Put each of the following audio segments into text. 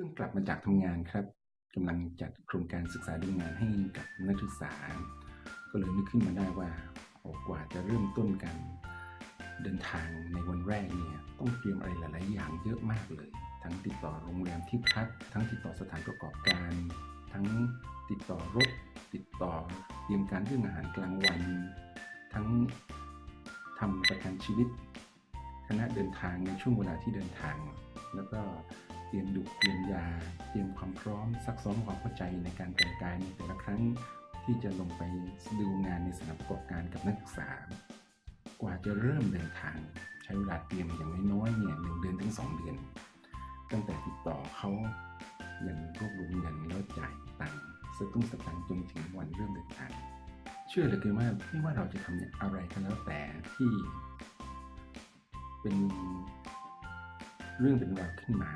พิ่งกลับมาจากทำงานครับกำลังจัดโครงการศึกษาดูงานให้กับนักศึกษา ก็เลยนึกขึ้นมาได้ว่าโอกว่าจะเริ่มต้นกัน เดินทางในวันแรกเนี่ยต้องเตรียมอะไรหลาย ๆ อย่างเยอะมากเลย ทั้งติดต่อโรงแรมที่พัก ทั้งติดต่อสถานประกอบการ ทั้งติดต่อรถ ติดต่อเตรียมการเรื่องอาหารกลางวัน ทั้งทำประกันชีวิตคณะเดินทางในช่วงเวลาที่เดินทาง แล้วก็ เตรียมดุเตรียมยา เตรียมความพร้อมซักซ้อมความเข้าใจในการแต่งกายในแต่ละครั้งที่จะลงไปดูงานในสถานประกอบการกับนักศึกษา กว่าจะเริ่มเดินทาง ใช้เวลาเตรียมอย่างน้อยๆเนี่ยหนึ่งเดือนถึงสองเดือน ตั้งแต่ติดต่อเขายันรวบรวมเงินแล้วจ่ายตังค์สตุ้งสตังค์จนถึงวันเริ่มเดินทาง เชื่อเหลือเกินว่าไม่ว่าเราจะทำเนี่ยอะไรก็แล้วแต่ที่ เป็นเรื่องเป็นราวขึ้นมา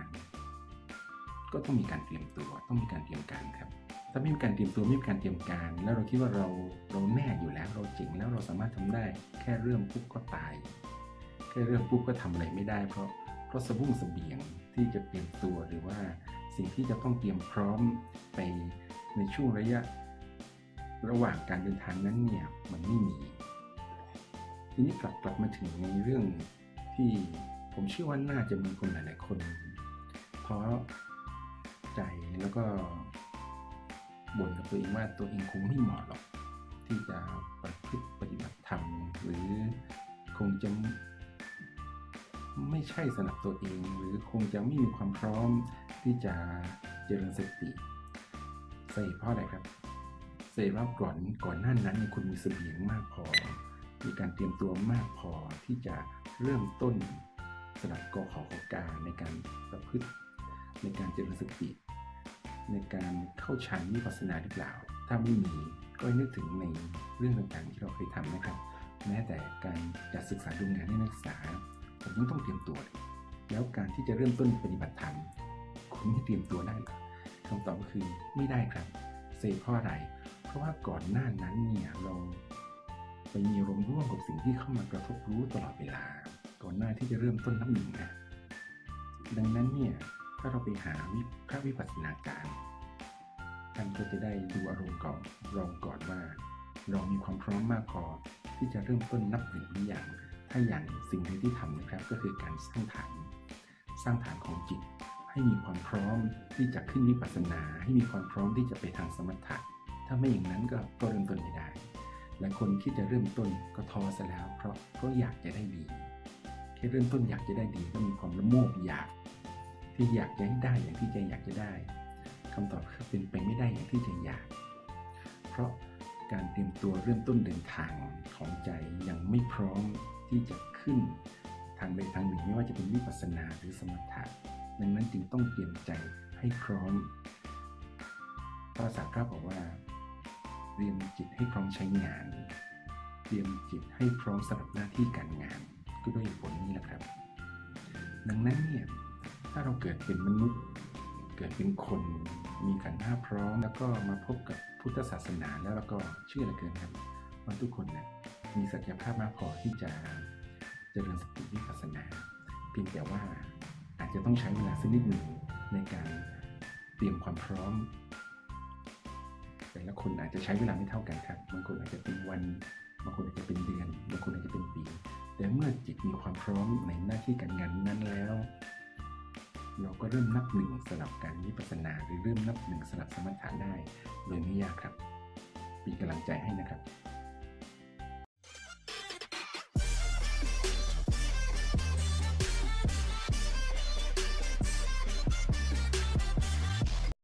ก็ต้องมีการเตรียมตัว ต้องมีการเตรียมการครับ ถ้าไม่มีการเตรียมตัวไม่มีการเตรียมการ แล้วเราคิดว่าเราเราแน่อยู่แล้วเราเจ๋งแล้วเราสามารถทำได้ แค่เริ่มปุ๊บก็ตาย แค่เริ่มปุ๊บก็ทำอะไรไม่ได้ เพราะเพราะสะบุ้งเสบียงที่จะเตรียมตัวหรือว่าสิ่งที่จะต้องเตรียมพร้อมไปในช่วงระยะ ระหว่างการเดินทางนั้นเนี่ยมันไม่มี ทีนี้กลับกลับมาถึงในเรื่องที่ผมเชื่อว่าน่าจะมีคนหลาย ๆ คนท้อ ใจแล้วก็บ่นกับตัวเองว่าตัวเองคงไม่เหมาะหรอก ที่จะประพฤติปฏิบัติธรรมหรือคงจะไม่ใช่สำหรับตัวเอง หรือคงจะไม่มีความพร้อมที่จะเจริญสติใส่เพราะอะไรครับเซว่าก่อนก่อนหน้านั้นคุณมีเสบียงมากพอ มีการเตรียมตัวมากพอที่จะเริ่มต้นสำหรับกขอขอการในการประพฤติในการเจริญสติ ในการเข้าฌานวิปัสสนาหรือเปล่า ถ้าไม่มีก็ให้นึกถึงในเรื่องต่างๆที่เราเคยทำนะครับ แม้แต่การจัดศึกษาดูงานให้นักศึกษาผมยังต้องเตรียมตัวเลยแล้วการที่จะเริ่มต้นปฏิบัติธรรมคุณไม่เตรียมตัวได้หรอคำตอบก็คือไม่ได้ครับเซเพราะอะไร เพราะว่าก่อนหน้านั้นเนี่ยเราไปมีรมร่วมกับสิ่งที่เข้ามากระทบรู้ตลอดเวลา ก่อนหน้าที่จะเริ่มต้นนับหนึ่งนะดังนั้นเนี่ย ถ้าเราไปหาวิพระวิปัสสนาการท่านก็จะได้ดูอารมณ์ก่อนเราก่อนว่า เรามีความพร้อมมากพอที่จะเริ่มต้นนับหนึ่งหรือยังถ้าอย่างสิ่งใดที่ทำนะครับก็คือการสร้างฐาน สร้างฐานของจิต ให้มีความพร้อมที่จะขึ้นวิปัสสนา ให้มีความพร้อมที่จะไปทางสมถะถ้าไม่อย่างนั้นก็ก็เริ่มต้นไม่ได้ และคนที่จะเริ่มต้นก็ท้อซะแล้ว เพราะเพราะอยากจะได้ดีแค่เริ่มต้นอยากจะได้ดีก็มีความละโมบอยาก ที่อยากจะให้ได้อย่างที่ใจอยากจะได้คำตอบคือเป็นไปไม่ได้อย่างที่ใจอยาก เพราะการเตรียมตัวเริ่มต้นเดินทางของใจยังไม่พร้อมที่จะขึ้นทางใดทางหนึ่งไม่ว่าจะเป็นวิปัสสนาหรือสมถะดังนั้นจึงต้องเตรียมใจให้พร้อมพระศาสดาบอกว่า เตรียมจิตให้พร้อมใช้งาน เตรียมจิตให้พร้อมสำหรับหน้าที่การงาน ก็ด้วยผลนี้แหละครับ ดังนั้นเนี่ย ถ้าเราเกิดเป็นมนุษย์ เกิดเป็นคนมีขันธ์ห้าพร้อม แล้วก็มาพบกับพุทธศาสนาแล้วเราก็เชื่อเหลือเกินครับว่าทุกคนนะมีศักยภาพมากพอที่จะเจริญสติวิปัสสนาเพียงแต่ว่าอาจจะต้องใช้เวลาสักนิดหนึ่งในการเตรียมความพร้อม แต่ละคนอาจจะใช้เวลาไม่เท่ากันครับบางคนอาจจะเป็นวันบางคนอาจจะเป็นเดือนบางคนอาจจะเป็นปี แต่เมื่อจิตมีความพร้อมในหน้าที่การงานนั้นแล้ว เราก็เริ่มนับหนึ่งสำหรับการวิปัสสนาหรือเริ่มนับหนึ่งสำหรับสมถะได้ โดยไม่ยากครับ มีกำลังใจให้นะครับ